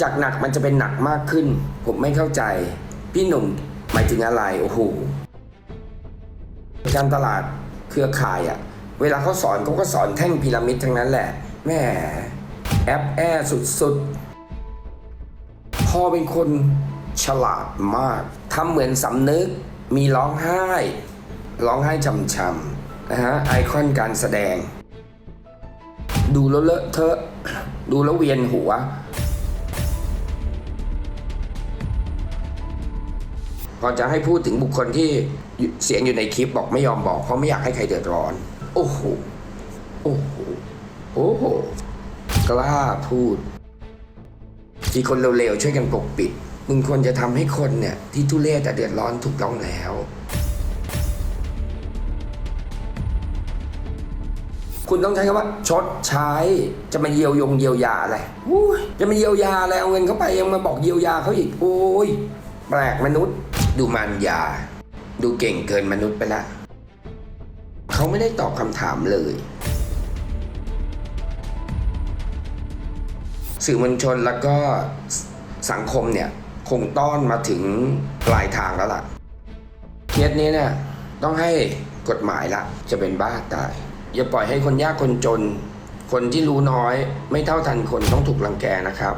จากหนักมันจะเป็นหนักมากขึ้น ผมไม่เข้าใจ พี่หนุ่มหมายถึงอะไรโอ้โหการตลาดเครือข่ายอะเวลาเขาสอนเขาก็สอนแท่งพีระมิดทั้งนั้นแหละแม่แอปแอสุดๆพ่อเป็นคนฉลาดมากทำเหมือนสำนึกมีร้องไห้ ร้องไห้ช่ำๆนะฮะไอคอนการแสดง ดูแล้วเลอะเทอะ ดูแล้วเวียนหัว พอจะให้พูดถึงบุคคลที่เสียงอยู่ในคลิปบอกไม่ยอมบอกเพราะไม่อยากให้ใครเดือดร้อน โอ้โห โอ้โห โอ้โห กล้าพูด ที่คนเร็วๆช่วยกันปกปิด มึงควรจะทำให้คนเนี่ย ที่ทุเรศแต่เดือดร้อนถูกต้องแล้ว คุณต้องใช้คำว่า ชดใช้ จะมาเยียวยงเยียวยาอะไรจะมาเยียวยาอะไรเอาเงินเข้าไปยังมาบอกเยียวยาเขาอีกโอ้ยแปลกมนุษย์ ดูมันยา ดูเก่งเกินมนุษย์ไปละเขาไม่ได้ตอบคำถามเลย สื่อมวลชนแล้วก็สังคมเนี่ย คงต้อนมาถึงปลายทางแล้วล่ะเคสนี้เนี่ยต้องให้กฎหมายละจะเป็นบ้าตาย อย่าปล่อยให้คนยากคนจน คนที่รู้น้อย ไม่เท่าทันคนต้องถูกรังแกนะครับ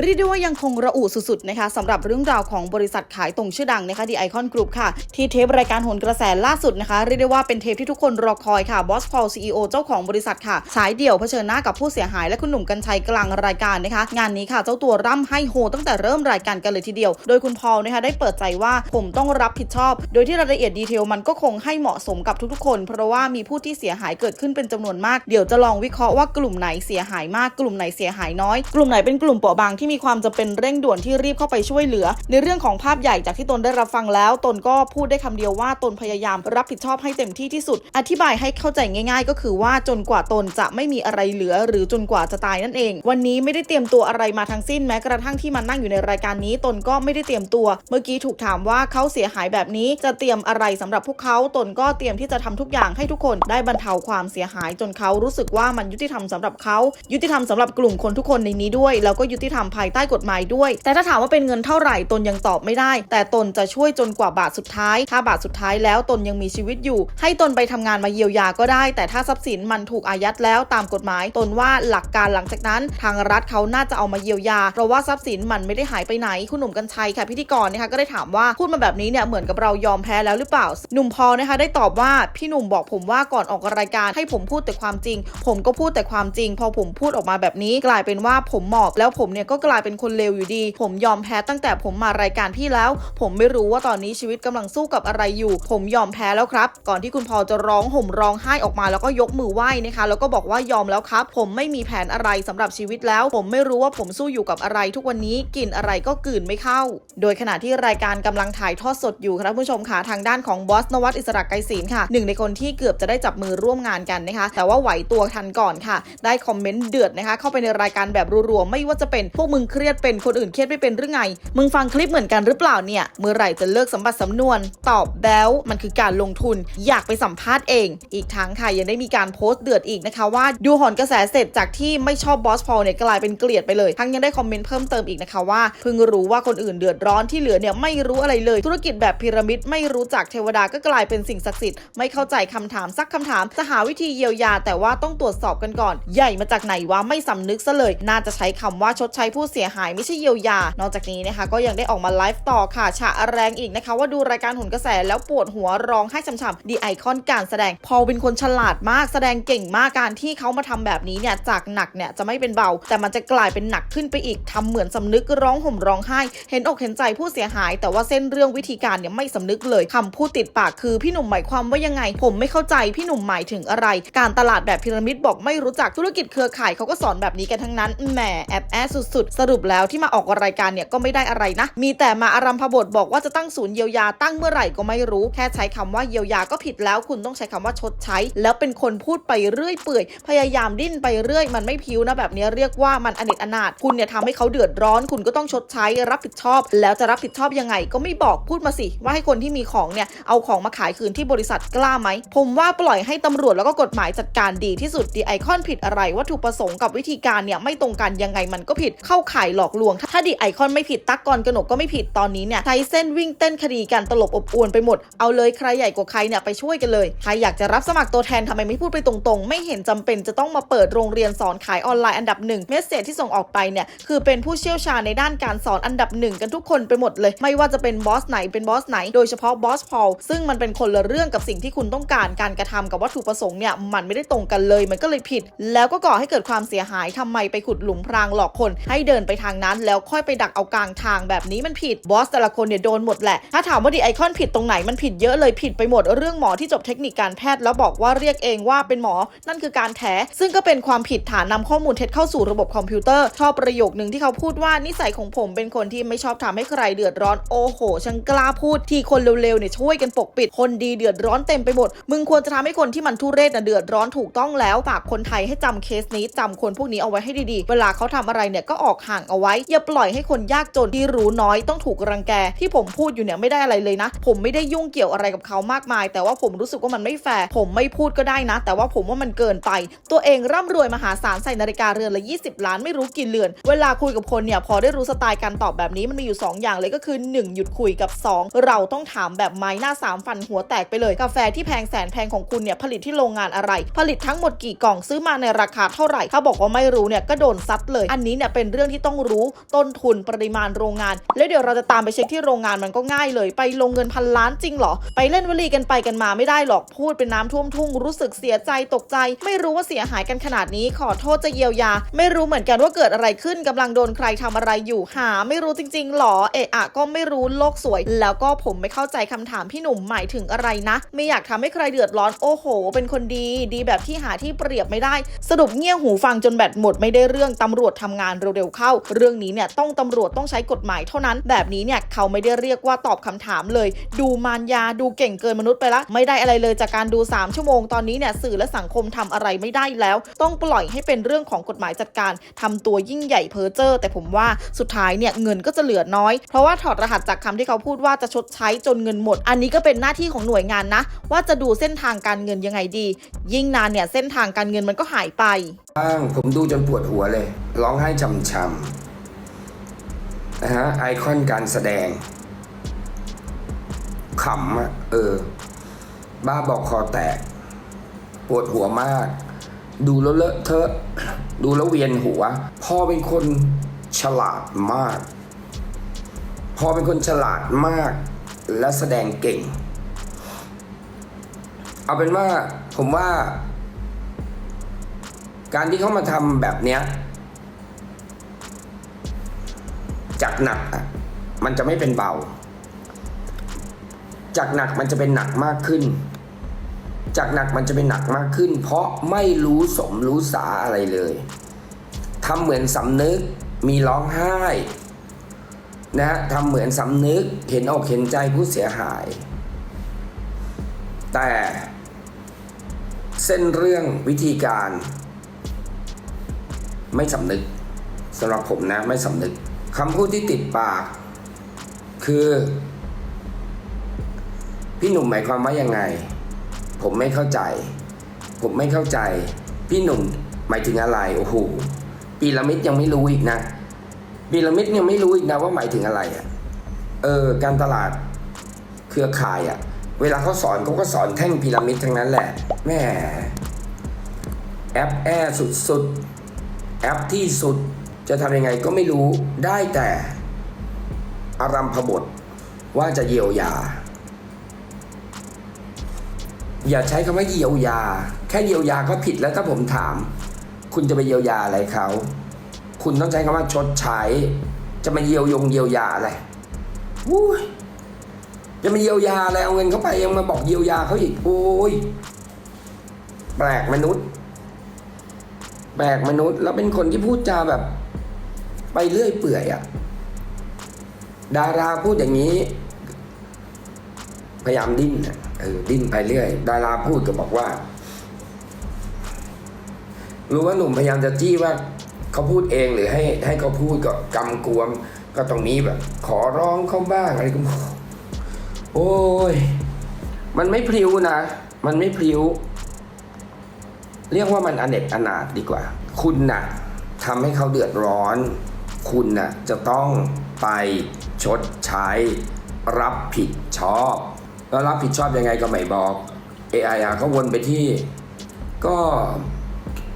เรียกได้ว่ายังคงระอุสุดๆนะคะสำหรับเรื่องราวของบริษัทขายตรงชื่อดังนะคะดีไอคอนกรุ๊ปค่ะ ที่เทปรายการโหนกระแสล่าสุดนะคะเรียกได้ว่าเป็นเทปที่ทุกคนรอคอยค่ะบอสพอลซีอเจ้าของบริษัทค่ะสายเดี่ยวเผชิญหน้ากับผู้เสียหาย และคุณหนุ่มกัญชัยกลางรายการนะคะ งานนี้ค่ะเจ้าตัวร่ำให้โฮตั้งแต่เริ่มรายการกันเลยทีเดียว โดยคุณพอลนะคะได้เปิดใจว่าผมต้องรับผิดชอบ โดยที่รายละเอียดดีเทลมันก็คงให้เหมาะสมกับทุกๆคน เพราะว่ามีผู้ที่เสียหายเกิดขึ้นเป็นจำนวนมากเดี๋ยวจะลองวิเคราะห์ว่ากลุ่มไหนเสียหายมากกลุ่มไหนเสียหายน้อย กลุ่มไหนเป็นกลุ่มเปราะบางที่มีความจำเป็นเร่งด่วนที่รีบเข้าไปช่วยเหลือ ในเรื่องของภาพใหญ่จากที่ตนได้รับฟังแล้ว ตนก็พูดได้คำเดียวว่าตนพยายามรับผิดชอบให้เต็มที่ที่สุด อธิบายให้เข้าใจง่าย ๆ ก็คือว่าจนกว่าตนจะไม่มีอะไรเหลือ หรือจนกว่าจะตายนั่นเอง วันนี้ไม่ได้เตรียมตัวอะไรมาทั้งสิ้นแม้กระทั่งที่มานั่งอยู่ในรายการนี้ ตนก็ไม่ได้เตรียมตัว เมื่อกี้ถูกถามว่าเขาเสียหายแบบนี้จะเตรียมอะไรสำหรับพวกเขาตนก็เตรียมที่จะทำทุกอย่างให้ทุกคนได้บรรเทาความเสียหายจนเขารู้สึกว่ามันยุติธรรมสำหรับเขายุติธรรมสำหรับกลุ่มคนทุกคนในนี้ด้วย แล้วก็ยุติธรรมภายใต้กฎหมายด้วย แต่ถ้าถามว่าเป็นเงินเท่าไหร่ตนยังตอบไม่ได้ แต่ตนจะช่วยจนกว่าบาทสุดท้าย ถ้าบาทสุดท้ายแล้วตนยังมีชีวิตอยู่ ให้ตนไปทำงานมาเยียวยาก็ได้ แต่ถ้าทรัพย์สินมันถูกอายัดแล้วตามกฎหมาย ตนว่าหลักการหลังจากนั้น ทางรัฐเขาน่าจะเอามาเยียวยา เพราะว่าทรัพย์สินมันไม่ได้หายไปไหน คุณหนุ่มกัญชัยค่ะพิธีกรนะคะก็ได้ถามว่าพูดมาแบบนี้เนี่ยเหมือนกับเรายอมแพ้แล้วหรือเปล่า หนุ่มพอนะคะได้ตอบว่าพี่หนุ่มบอกผมว่าก่อนออกรายการให้ผมพูดแต่ความจริง ผมก็พูดแต่ความจริง พอผมพูดออกมาแบบนี้กลายเป็นว่าผมหมอบแล้วผมเนี่ยก็กลายเป็นคนเลวอยู่ดี ผมยอมแพ้ตั้งแต่ผมมารายการพี่แล้ว ผมไม่รู้ว่าตอนนี้ชีวิตกำลังสู้กับอะไรอยู่ ผมยอมแพ้แล้วครับ ก่อนที่คุณพอลจะร้องห่มร้องไห้ออกมาแล้วก็ยกมือไหว้นะคะ แล้วก็บอกว่ายอมแล้วครับ ผมไม่มีแผนอะไรสำหรับชีวิตแล้ว ผมไม่รู้ว่าผมสู้อยู่กับอะไร ทุกวันนี้กินอะไรก็กลืนไม่เข้า โดยขณะที่รายการกำลังถ่ายทอดสดอยู่ครับผู้ชมค่ะทางด้านของบอสนวัตอิสระไกรศีลค่ะหนึ่งในคนที่เกือบจะได้จับมือร่วมงานกันนะคะ แต่ว่าไหวตัวทันก่อนค่ะ ได้คอมเมนต์เดือดนะคะ เข้าไปในรายการแบบรัวๆไม่ว่าจะเป็นพวกมึงเครียดเป็นคนอื่นเครียดไม่เป็นหรือไง มึงฟังคลิปเหมือนกันหรือเปล่าเนี่ย เมื่อไหร่จะเลิกสัมบัติสำนวน ตอบแบลมันคือการลงทุน อยากไปสัมภาษณ์เอง อีกทั้งค่ะยังได้มีการโพสต์เดือดอีกนะคะว่าดูหอนกระแสเสร็จจากที่ไม่ชอบบอสพอลเนี่ยกลายเป็นเกลียดไปเลย ทั้งยังได้คอมเมนต์เพิ่มเติมอีกนะคะว่าเพิ่งรู้ว่าคนอื่นเดือดร้อนที่เหลือเนี่ยไม่รู้อะไรเลย ธุรกิจแบบพีระมิดไม่รู้จักเทวดาก็กลายเป็นสิ่งศักดิ์สิทธิ์ไม่เข้าใจคำถามสักคำถามจะหาวิธีเยียวยา แต่ว่าต้องตรวจสอบกันก่อน ใหญ่มาจากไหนวะไม่สำนึกซะเลย น่าจะใช้คำว่าชดใช้ผู้เสียหายไม่ใช่เยียวยา นอกจากนี้นะคะก็ยังได้ออกมาไลฟ์ต่อค่ะฉะแรงอีกนะคะ ว่าดูรายการหุ่นกระแสแล้วปวดหัวร้องไห้ช้ำๆดีไอคอนการแสดง พอเป็นคนฉลาดมากแสดงเก่งมากการที่เขามาทำแบบนี้เนี่ยจากหนักเนี่ยจะไม่เป็นเบา แต่มันจะกลายเป็นหนักขึ้นไปอีกทำเหมือนสำนึกร้องห่มร้องไห้ เห็นอกเห็นใจผู้เสียหาย แต่ว่าเส้นเรื่องวิธีการเนี่ยไม่สำนึกเลยคำพูดติดปากคือพี่หนุ่มหมายความว่ายังไง ผมไม่เข้าใจพี่หนุ่มหมายถึงอะไร การตลาดแบบพีระมิดบอกไม่รู้จักธุรกิจเครือข่ายเขาก็สอนแบบนี้กันทั้งนั้นแหมแอบแอสุดด สรุปแล้วที่มาออกรายการเนี่ยก็ไม่ได้อะไรนะ มีแต่มาอารัมพบทบอกว่าจะตั้งศูนย์เยียวยาตั้งเมื่อไหร่ก็ไม่รู้ แค่ใช้คำว่าเยียวยาก็ผิดแล้ว คุณต้องใช้คำว่าชดใช้ แล้วเป็นคนพูดไปเรื่อยเปื่อย พยายามดิ้นไปเรื่อย มันไม่พิ้วนะแบบนี้เรียกว่ามันอเนจอนาถคุณเนี่ยทำให้เขาเดือดร้อน คุณก็ต้องชดใช้รับผิดชอบ แล้วจะรับผิดชอบยังไง ก็ไม่บอกพูดมาสิว่าให้คนที่มีของเนี่ยเอาของมาขายคืนที่บริษัทกล้าไหมผมว่าปล่อยให้ตำรวจแล้วก็กฎหมายจัดการดีที่สุดดีไอคอนผิดอะไรวัตถุประสงค์กับวิธีการเนี่ยไม่ตรงกันยังไงมันก็ผิดเข้าข่ายหลอกลวง ถ้าดีไอคอนไม่ผิดตักกรกนกก็ไม่ผิดตอนนี้เนี่ยใช้เส้นวิ่งเต้นคดีกันตลบอบอวนไปหมด เอาเลยใครใหญ่กว่าใครเนี่ยไปช่วยกันเลย ใครอยากจะรับสมัครตัวแทนทำไมไม่พูดไปตรงๆ ไม่เห็นจำเป็นจะต้องมาเปิดโรงเรียนสอนขายออนไลน์อันดับหนึ่งเมสเซจที่ส่งออกไปเนี่ยคือเป็นผู้เชี่ยวชาญในด้านการสอนอันดับหนึ่งกันทุกคนไปหมดเลย ไม่ว่าจะเป็นบอสไหนเป็นบอสไหนโดยเฉพาะบอสพอลซึ่งมันเป็นคนละเรื่องกับสิ่งที่คุณต้องการการกระทำกับวัตถุประสงค์เนี่ยมันไม่ได้ตรงกันเลยมันก็เลยผิด แล้วก็ก่อให้เกิดความเสียหายทำไมไปขุดหลุมพรางหลอกคนให้เดินไปทางนั้น แล้วค่อยไปดักเอากลางทางแบบนี้มันผิดบอสแต่ละคนเนี่ยโดนหมดแหละ ถ้าถามว่าดีไอคอนผิดตรงไหนมันผิดเยอะเลยผิดไปหมดเรื่องหมอที่จบเทคนิคการแพทย์แล้วบอกว่าเรียกเองว่าเป็นหมอ นั่นคือการแถซึ่งก็เป็นความผิดฐานนำข้อมูลเท็จเข้าสู่ระบบคอมพิวเตอร์ชอบประโยคนึงที่เขาพูดว่านิสัยของผมเป็นคนที่ไม่ชอบทำให้ใครเดือดร้อนโอ้โหฉันกล้าพูดที่คนเร็วๆเนี่ยช่วยกันปกปิดคนดีเดือดร้อนเต็มไปหมด มึงควรจะทำให้คนที่มันทุเรศน่ะเดือดร้อนถูกต้องแล้วฝากคนไทยให้จำเคสนี้จำคนพวกนี้เอาไว้ให้ดีๆ เวลาเขาทำอะไรเนี่ยก็ออกห่างเอาไว้ อย่าปล่อยให้คนยากจนที่รู้น้อยต้องถูกรังแก ที่ผมพูดอยู่เนี่ยไม่ได้อะไรเลยนะ ผมไม่ได้ยุ่งเกี่ยวอะไรกับเขามากมาย แต่ว่าผมรู้สึกว่ามันไม่แฟร์ผมไม่พูดก็ได้นะ แต่ว่าผมว่ามันเกินไป ตัวเองร่ำรวยมหาศาลใส่นาฬิกาเรือนละ 20 ล้านไม่รู้กี่เรือน เวลาคุยกับคนเนี่ยพอได้รู้สไตล์การตอบแบบนี้มันมีอยู่ 2 อย่างเลยก็คือ 1 หยุดคุยกับ 2 เราต้องถามแบบไม้หน้าสามฟันหัวแตกไปเลยกาแฟที่แพงแสนแพงของคุณเนี่ยผลิตที่โรงงานอะไร ผลิตทั้งหมดกี่กล่องซื้อมาในราคาเท่าไหร่ ถ้าบอกว่าไม่รู้เนี่ยก็โดนซัดเลย อันนี้เนี่ยเป็นเรื่องื่องที่ต้องรู้ต้นทุนปริมาณโรงงาน แล้วเดี๋ยวเราจะตามไปเช็คที่โรงงานมันก็ง่ายเลย ไปลงเงินพันล้านจริงเหรอ ไปเล่นวลีกันไปกันมาไม่ได้หรอกพูดเป็นน้ำท่วมทุ่งรู้สึกเสียใจตกใจ ไม่รู้ว่าเสียหายกันขนาดนี้ ขอโทษจะเยียวยา ไม่รู้เหมือนกันว่าเกิดอะไรขึ้นกำลังโดนใครทำอะไรอยู่หา ไม่รู้จริงๆหรอเอะอะก็ไม่รู้โลกสวย แล้วก็ผมไม่เข้าใจคำถามพี่หนุ่มหมายถึงอะไรนะ ไม่อยากทำให้ใครเดือดร้อนโอ้โห เป็นคนดี ดีแบบที่หาที่เปรียบไม่ได้ สรุปเงี่ยหูฟังจนแบตหมดไม่ได้เรื่องตำรวจทำงานเร็วเข้า เรื่องนี้เนี่ยต้องตำรวจต้องใช้กฎหมายเท่านั้น แบบนี้เนี่ยเขาไม่ได้เรียกว่าตอบคำถามเลย ดูมารยาดูเก่งเกินมนุษย์ไปละ ไม่ได้อะไรเลยจากการดู 3 ชั่วโมงตอนนี้เนี่ยสื่อและสังคมทำอะไรไม่ได้แล้ว ต้องปล่อยให้เป็นเรื่องของกฎหมายจัดการทำตัวยิ่งใหญ่เพ้อเจ้อแต่ผมว่าสุดท้ายเนี่ยเงินก็จะเหลือน้อย เพราะว่าถอดรหัสจากคำที่เขาพูดว่าจะชดใช้จนเงินหมด อันนี้ก็เป็นหน้าที่ของหน่วยงานนะ ว่าจะดูเส้นทางการเงินยังไงดี ยิ่งนานเนี่ยเส้นทางการเงินมันก็หายไปบ้างผมดูจนปวดหัวเลย ร้องไห้จำชำนะฮะไอคอนการแสดงขำอะเออ บ้าบอกคอแตก ปวดหัวมาก ดูแล้วเลอะเทอะ ดูแล้วเวียนหัว พ่อเป็นคนฉลาดมาก พ่อเป็นคนฉลาดมาก และแสดงเก่ง เอาเป็นว่าผมว่า การที่เขามาทำแบบเนี้ย จากหนักอะมันจะไม่เป็นเบา จากหนักมันจะเป็นหนักมากขึ้น จากหนักมันจะเป็นหนักมากขึ้น เพราะไม่รู้สมรู้สาอะไรเลยทำเหมือนสำนึกมีร้องไห้นะฮะทำเหมือนสำนึกเห็นอกเห็นใจผู้เสียหาย แต่เส้นเรื่องวิธีการ ไม่สำนึกสำหรับผมนะไม่สำนึก คำพูดที่ติดปาก คือ พี่หนุ่มหมายความว่ายังไง ผมไม่เข้าใจ ผมไม่เข้าใจ พี่หนุ่มหมายถึงอะไรโอ้โหปีระมิดยังไม่รู้อีกนะปีระมิดยังไม่รู้อีกนะว่าหมายถึงอะไรอะ่ะเออการตลาดเครือข่ายอะ่ะ เวลาเขาสอนเขาก็สอนแท่งพีระมิดทั้งนั้นแหละแม่แอปแอสุดๆแอปที่สุด จะทำยังไงก็ไม่รู้ได้แต่อารัมพบทว่าจะเยียวยา อย่าใช้คำว่าเยียวยา แค่เยียวยาก็ผิดแล้วถ้าผมถาม คุณจะไปเยียวยาอะไรเขา คุณต้องใช้คำว่าชดใช้ จะมาเยียวยงเยียวยาอะไรอุ้ยจะมาเยียวยาอะไรเอาเงินเข้าไปยังมาบอกเยียวยาเขาอีกโอ้ยแปลกมนุษย์ แปลกมนุษย์ แล้วเป็นคนที่พูดจาแบบ ไปเรื่อยเปื่อยอะดาราพูดอย่างนี้ พยายามดิ้นเออดิ้นไปเรื่อย ดาราพูดก็บอกว่า รู้ว่าหนุ่มพยายามจะจี้ว่าเขาพูดเองหรือให้ ให้เขาพูดก็กำกวม ก็ตรงนี้แบบ ขอร้องเขาบ้างอะไรก็โอ้ย มันไม่พลิ้วนะ มันไม่พลิ้ว เรียกว่ามันอเนกอนาถดีกว่า คุณน่ะทำให้เขาเดือดร้อน คุณน่ะจะต้องไปชดใช้ รับผิดชอบ แล้วรับผิดชอบยังไงก็ไม่บอก AI อก็วนไปที่ ก็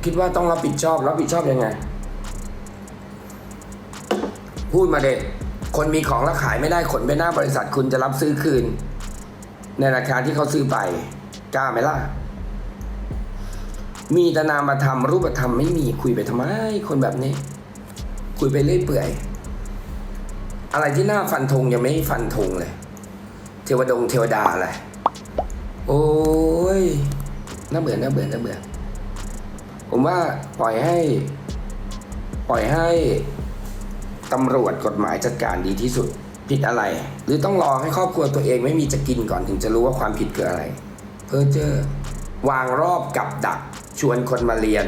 คิดว่าต้องรับผิดชอบ รับผิดชอบยังไง พูดมาเด็กคนมีของแล้วขายไม่ได้ขนไปหน้าบริษัทคุณจะรับซื้อคืน ในราคาที่เขาซื้อไปกล้าไหมล่ะ มีแต่นามธรรมรูปธรรมไม่มีคุยไปทำไม คนแบบนี้ คุยไปเรื่อยเปื่อย อะไรที่น่าฟันธงยังไม่ฟันธงเลย เทวดงเทวดาอะไรโอ้ยน่าเบื่อน่าเบื่อน่าเบื่อผมว่าปล่อยให้ ปล่อยให้ตำรวจกฎหมายจัดการดีที่สุดผิดอะไร หรือต้องรอให้ครอบครัวตัวเองไม่มีจะกินก่อนถึงจะรู้ว่าความผิดคืออะไร เพอเจอวางรอบกับดัก ชวนคนมาเรียน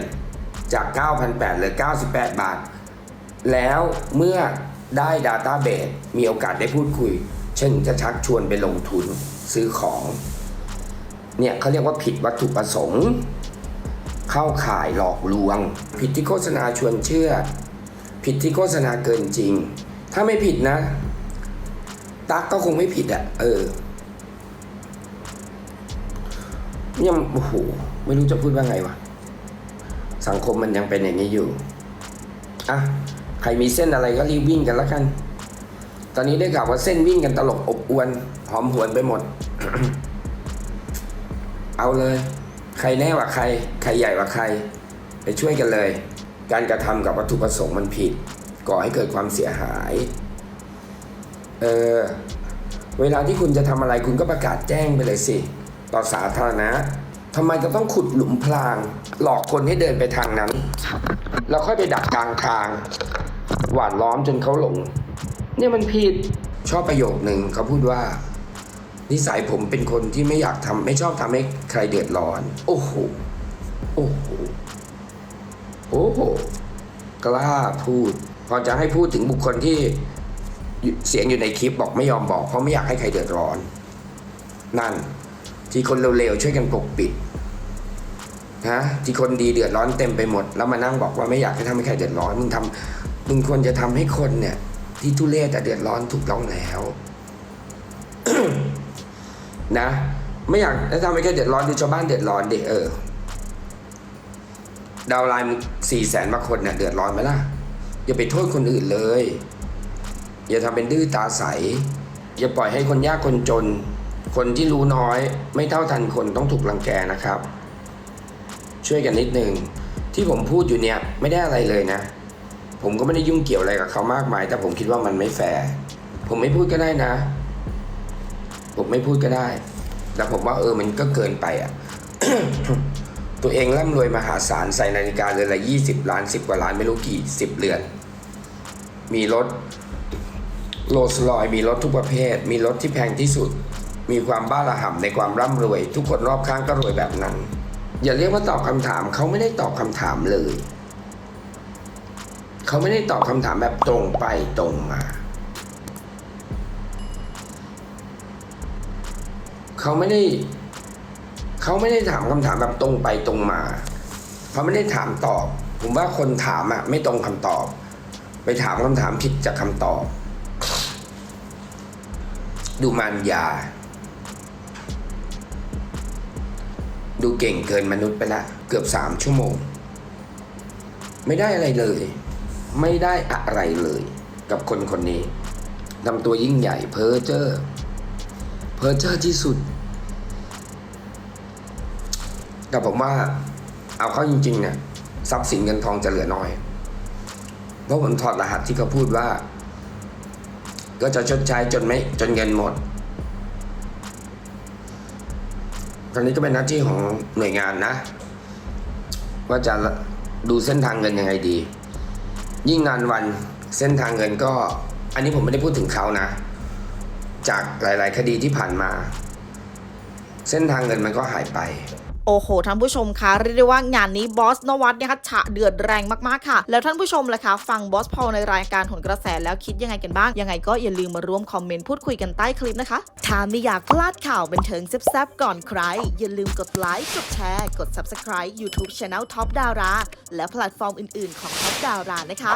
จาก 9,800เหรือ 98 บาท แล้วเมื่อได้ Database มีโอกาสได้พูดคุยเช่นจะชักชวนไปลงทุนซื้อของ เนี่ยเขาเรียกว่าผิดวัตถุประสงค์ เข้าข่ายหลอกลวง ผิดที่โฆษณาชวนเชื่อ ผิดที่โฆษณาเกินจริง ถ้าไม่ผิดนะ ตักก็คงไม่ผิดอะ่ะ เออยังโอ้โห ไม่รู้จะพูดว่าไงวะ สังคมมันยังเป็นอย่างนี้อยู่ อะ ใครมีเส้นอะไรก็รีบวิ่งกันแล้วกัน ตอนนี้ได้ข่าวว่าเส้นวิ่งกันตลบอบอวน หอมหวนไปหมด เอาเลย ใครแน่กว่าใคร ใครใหญ่กว่าใคร ไปช่วยกันเลย การกระทำกับวัตถุประสงค์มันผิด ก่อให้เกิดความเสียหาย เออ เวลาที่คุณจะทำอะไรคุณก็ประกาศแจ้งไปเลยสิ ต่อสาธารณะ ทำไมจะต้องขุดหลุมพราง หลอกคนให้เดินไปทางนั้น แล้วค่อยไปดักกลางทาง หวานล้อมจนเขาหลง เนี่ยมันผิดชอบประโยคหนึ่งเขาพูดว่า นิสัยผมเป็นคนที่ไม่อยากทำไม่ชอบทำให้ใครเดือดร้อน โอ้โหโอ้โหโอ้โหกล้าพูด พอจะให้พูดถึงบุคคลที่เสียงอยู่ในคลิปบอกไม่ยอมบอกเพราะไม่อยากให้ใครเดือดร้อน นั่น ที่คนเร็วๆช่วยกันปกปิด ฮะที่คนดีเดือดร้อนเต็มไปหมด แล้วมานั่งบอกว่าไม่อยากให้ทำให้ใครเดือดร้อนมึงทำมึงควรจะทำให้คนเนี่ย ที่ทุเรศแต่เดือดร้อนถูกต้องแล้วนะ ไม่อยากแล้ทำให้ใครเดือดร้อนดูชาวบ้านเดือดร้อนเด็เออดาวไลน์สี่แสนบาคนเนี่ยเดือดร้อนไหมล่ะอย่าไปโทษคนอื่นเลย อย่าทำเป็นดื้อตาใส อย่าปล่อยให้คนยากคนจน คนที่รู้น้อย ไม่เท่าทันคนต้องถูกรังแกนะครับ ช่วยกันนิดนึงที่ผมพูดอยู่เนี่ยไม่ได้อะไรเลยนะ ผมก็ไม่ได้ยุ่งเกี่ยวอะไรกับเขามากมาย แต่ผมคิดว่ามันไม่แฟร์ผมไม่พูดก็ได้นะ ผมไม่พูดก็ได้ แต่ผมว่าเออมันก็เกินไปอะตัวเองร่ำรวยมหาศาลใส่นาฬิกาเรือนละยี่สิบล้านสิบกว่าล้านไม่รู้กี่สิบเรือน มีรถโรลส์รอยมีรถทุกประเภท มีรถที่แพงที่สุด มีความบ้าระห่ำในความร่ำรวย ทุกคนรอบข้างก็รวยแบบนั้น อย่าเรียกว่าตอบคำถามเขาไม่ได้ตอบคำถามเลย เขาไม่ได้ตอบคำถามแบบตรงไปตรงมา เขาไม่ได้เขาไม่ได้ถามคำถามแบบตรงไปตรงมาเขาไม่ได้ถามตอบ ผมว่าคนถามอะไม่ตรงคำตอบ ไปถามคำถามผิดจากคำตอบ ดูมารยา ดูเก่งเกินมนุษย์ไปละเกือบสามชั่วโมง ไม่ได้อะไรเลย ไม่ได้อะไรเลย กับคนคนนี้ทำตัวยิ่งใหญ่เพอเจ้อเพอเจ้อที่สุด แต่ผมว่าเอาเข้าจริงๆเนี่ยทรัพย์สินเงินทองจะเหลือน้อย เพราะผมถอดรหัสที่เขาพูดว่า ก็จะชดใช้จนไม่จนเงินหมด อนนี้ก็เป็นหน้าที่ของหน่วยงานนะ ว่าจะดูเส้นทางเงินยังไงดี ยิ่งนานวันเส้นทางเงินก็ อันนี้ผมไม่ได้พูดถึงเขานะ จากหลาย ๆ คดีที่ผ่านมา เส้นทางเงินมันก็หายไป โอ้โหท่านผู้ชมคะเรียกได้ว่างานนี้บอสนวัตเนี่ยค่ะฉะเดือดแรงมากๆค่ะ แล้วท่านผู้ชมล่ะคะ ฟังบอสพอลในรายการผลกระแสแล้วคิดยังไงกันบ้าง ยังไงก็อย่าลืมมาร่วมคอมเมนต์พูดคุยกันใต้คลิปนะคะถ้าไม่อยากพลาดข่าวบันเทิงแซ่บๆก่อนใคร อย่าลืมกดไลค์กดแชร์ กด Subscribe YouTube Channel Top Dara และแพลตฟอร์มอื่นๆของ Top Dara นะคะ